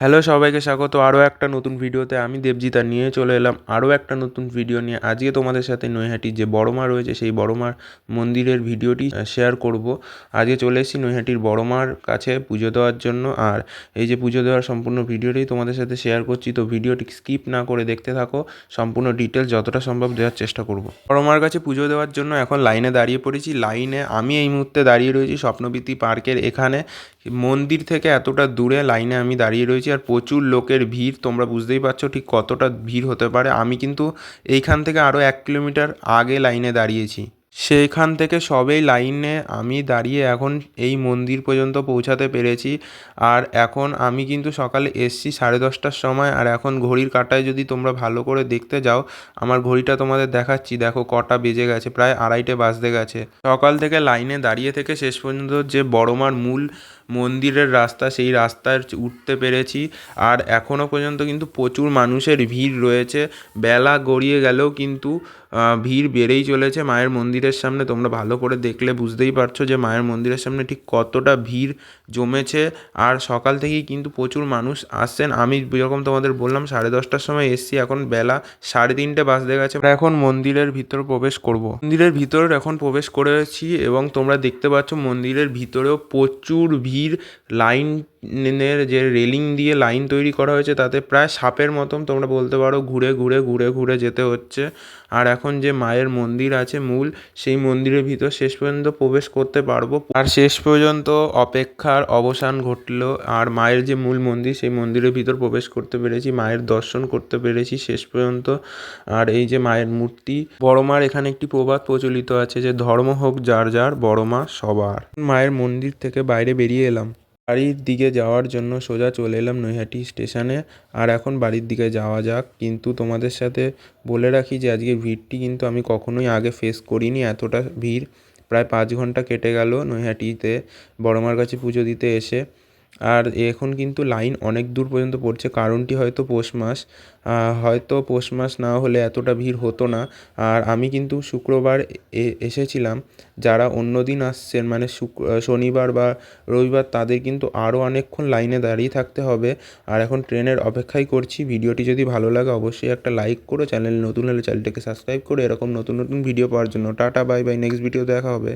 Hello সবাইকে স্বাগত। আরও একটা নতুন ভিডিওতে আমি দেবজিতা নিয়ে চলে এলাম আরও একটা নতুন ভিডিও নিয়ে। আজকে তোমাদের সাথে নৈহাটির যে বড়মা রয়েছে, সেই বড়মার মন্দিরের ভিডিওটি শেয়ার করব। আজকে চলে এসেছি নৈহাটির বড়মার কাছে পুজো দেওয়ার জন্য। আর এই যে পুজো দেওয়ার সম্পূর্ণ ভিডিওটি তোমাদের সাথে শেয়ার করছি, তো ভিডিওটি স্কিপ না করে দেখতে থাকো। সম্পূর্ণ ডিটেলস যতটা সম্ভব দেওয়ার চেষ্টা করব। বড়মার কাছে পুজো দেওয়ার জন্য এখন লাইনে দাঁড়িয়ে পড়েছি। লাইনে আমি এই মুহূর্তে দাঁড়িয়ে রয়েছি স্বপ্নবীতি পার্কের এখানে। মন্দির থেকে এতটা দূরে লাইনে আমি দাঁড়িয়ে রয়েছি আর প্রচুর লোকের ভিড়, তোমরা বুঝতেই পারছ ঠিক কতটা ভিড় হতে পারে। আমি কিন্তু এইখান থেকে আরও এক কিলোমিটার আগে লাইনে দাঁড়িয়েছি। সেইখান থেকে সবেই লাইনে আমি দাঁড়িয়ে এখন এই মন্দির পর্যন্ত পৌঁছাতে পেরেছি। আর এখন আমি কিন্তু সকালে এসছি সাড়ে দশটার সময়। আর এখন ঘড়ির কাঁটায় যদি তোমরা ভালো করে দেখতে যাও, আমার ঘড়িটা তোমাদের দেখাচ্ছি। দেখো কটা বেজে গেছে, প্রায় আড়াইটে বাজতে গেছে। সকাল থেকে লাইনে দাঁড়িয়ে থেকে শেষ পর্যন্ত যে বড়মার মূল মন্দিরের রাস্তা, সেই রাস্তায় উঠতে পেরেছি। আর এখনও পর্যন্ত কিন্তু প্রচুর মানুষের ভিড় রয়েছে। বেলা গড়িয়ে গেলেও কিন্তু ভিড় বেড়েই চলেছে মায়ের মন্দিরের সামনে তোমরা ভালো করে দেখলে বুঝতেই পারছ যে মায়ের মন্দিরের সামনে ঠিক কতটা ভিড় জমেছে। আর সকাল থেকেই কিন্তু প্রচুর মানুষ আসছেন। আমি যেরকম তোমাদের বললাম, সাড়ে দশটার সময় এসছি। এখন বেলা সাড়ে তিনটে বাজতে গেছে এখন মন্দিরের ভিতর প্রবেশ করব। মন্দিরের ভিতর এখন প্রবেশ করেছি এবং তোমরা দেখতে পাচ্ছ মন্দিরের ভিতরেও প্রচুর ভিড়। লাইনের যে রেলিং দিয়ে লাইন তৈরি করা হয়েছে, তাতে প্রায় সাপের মতন তোমরা বলতে পারো ঘুরে ঘুরে ঘুরে ঘুরে যেতে হচ্ছে। আর এখন যে মায়ের মন্দির আছে মূল, সেই মন্দিরের ভিতর শেষ পর্যন্ত প্রবেশ করতে পারব। আর শেষ পর্যন্ত অপেক্ষার অবসান ঘটলো। আর মায়ের যে মূল মন্দির, সেই মন্দিরের ভিতর প্রবেশ করতে পেরেছি, মায়ের দর্শন করতে পেরেছি শেষ পর্যন্ত। আর এই যে মায়ের মূর্তি, বড় মার এখানে একটি প্রবাদ প্রচলিত আছে যে ধর্ম হোক যার যার, বড় মা সবার। মায়ের মন্দির থেকে বাইরে বেরিয়ে এলাম। বাড়ির দিকে যাওয়ার জন্য সোজা চলে এলাম নৈহাটি স্টেশনে। আর এখন বাড়ির দিকে যাওয়া যাক। কিন্তু তোমাদের সাথে বলে রাখি যে, আজকে ভিড়টি কিন্তু আমি কখনোই আগে ফেস করিনি। এতটা ভিড়। প্রায় পাঁচ ঘণ্টা কেটে গেল নৈহাটিতে। বড়মার কাছে পুজো দিতে এসে। আর এখন কিন্তু লাইন অনেক দূর পর্যন্ত পড়ছে, কারণটি হয়তো পৌষ মাস। হয়তো পৌষ মাস না হলে এতটা ভিড় হতো না। আর আমি কিন্তু শুক্রবার এসেছিলাম। যারা অন্য দিন আসছেন মানে শনিবার বা রবিবার, তাদের কিন্তু আরও অনেকক্ষণ লাইনে দাঁড়িয়ে থাকতে হবে। আর এখন ট্রেনের অপেক্ষাই করছি। ভিডিওটি যদি ভালো লাগে, অবশ্যই একটা লাইক করো। চ্যানেল নতুন হলে চ্যানেলটাকে সাবস্ক্রাইব করে। এরকম নতুন নতুন ভিডিও পাওয়ার জন্য। Tata, bye bye. Next video দেখা হবে।